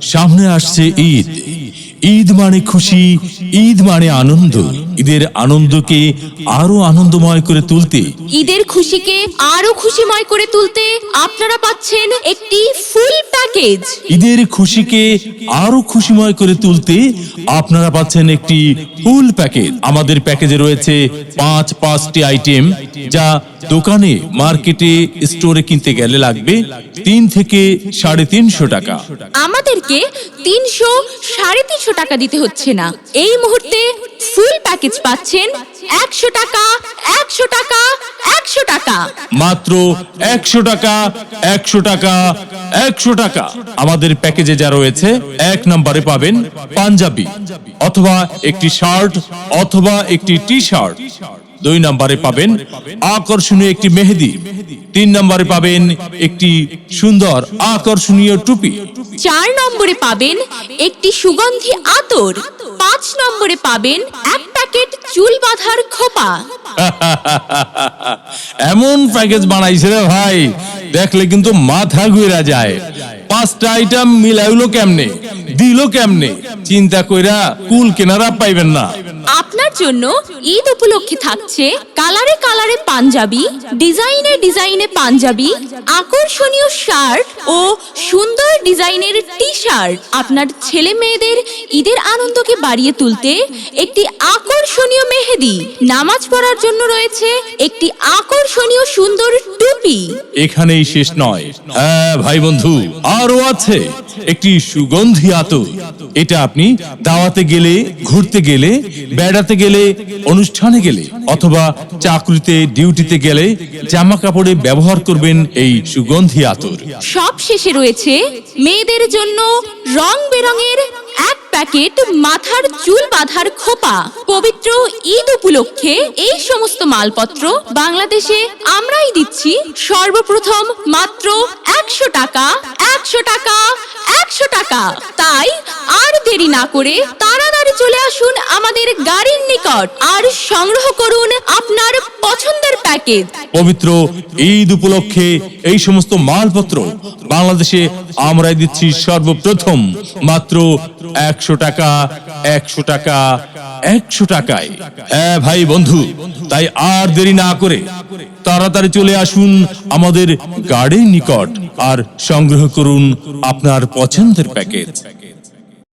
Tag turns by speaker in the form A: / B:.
A: সামনে আসছে ঈদ। ঈদ মানে খুশি, ঈদ মানে আনন্দ। ঈদের আনন্দকে আরও আনন্দময় করে তুলতে
B: ঈদের খুশিকে আরও খুশিময় করে তুলতে আপনারা পাচ্ছেন একটি ফুল প্যাকেজ
A: ঈদের খুশিকে আরও খুশিময় করে তুলতে আপনারা পাচ্ছেন একটি ফুল প্যাকেজ। আমাদের প্যাকেজে রয়েছে পাঁচ পাঁচটি আইটেম যা দোকানে মার্কেটে স্টোরে কিনতে গেলে লাগবে তিন থেকে সাড়ে তিনশো টাকা।
B: আমাদেরকে তিনশো সাড়ে তিনশো টাকা দিতে হচ্ছে না। এই মুহূর্তে প্যাকেজ পাচ্ছেন একশো টাকা একশো টাকা একশো টাকা।
A: মাত্র একশো টাকা একশো টাকা একশো টাকা। আমাদের প্যাকেজে যা রয়েছে এক নম্বরে পাবেন পাঞ্জাবি অথবা একটি শার্ট অথবা একটি টি শার্ট দুই নম্বরে পাবেন আকর্ষণীয় একটি মেহেদি। তিন নম্বরে পাবেন একটি সুন্দর আকর্ষণীয় টুপি।
B: চার নম্বরে পাবেন একটি সুগন্ধি আতর। পাঁচ নম্বরে পাবেন এক প্যাকেট চুল বাঁধার খোপা।
A: এমন প্যাকেজ বানাইছে রে ভাই, দেখলে কিন্তু মাথা ঘুরা যায়। পাঁচটা আইটেম মিলাইলো কেমনে, দিল কেমনে? চিন্তা কইরা কুল কেনারা পাইবেন না।
B: আপনার জন্য ঈদ উপলক্ষে থাকছে কালারে কালারে পাঞ্জাবি, ডিজাইনে ডিজাইনে পাঞ্জাবি, আকর্ষণীয় শার্ট ও সুন্দর ডিজাইনের টি শার্ট আপনার ছেলে মেয়েদের ঈদের আনন্দকে বাড়িয়ে তুলতে একটি আকর্ষণীয় মেহেদি। নামাজ পড়ার জন্য রয়েছে একটি আকর্ষণীয় সুন্দর টুপি।
A: এখানেই শেষ নয়। হ্যাঁ ভাই বন্ধু, আরও আছে। একটি সুগন্ধি আতর। এটা আপনি দাওয়াতে গেলে ঘুরতে গেলে বেড়াতে গেলে অনুষ্ঠানে গেলে অথবা চাকরিতে ডিউটিতে গেলে জামা কাপড়ে ব্যবহার করবেন এই সুগন্ধি আতর।
B: সব শেষে রয়েছে মেয়েদের জন্য রং বেরঙের এক প্যাকেট মাথার চুল বাঁধার খোপা। পবিত্র ঈদ উপলক্ষে এই সমস্ত মালপত্র বাংলাদেশে আমরাই দিচ্ছি। সর্বপ্রথম মাত্র একশো টাকা একশো টাকা টাকা। তাই আর দেরি না করে তাড়াতাড়ি চলে আসুন আমাদের গাড়ির নিকট আর সংগ্রহ করুন আপনার পছন্দের প্যাকেজ।
A: পবিত্র ঈদ উপলক্ষে এই সমস্ত মালপত্র বাংলাদেশে আমরাই দিচ্ছি সর্বপ্রথম। মাত্র একশো টাকা একশো টাকা একশো টাকায়। হ্যাঁ ভাই বন্ধু, তাই আর দেরি না করে তাড়াতাড়ি চলে আসুন আমাদের গাড়ির নিকট আর সংগ্রহ করুন আপনার পছন্দের প্যাকেজ।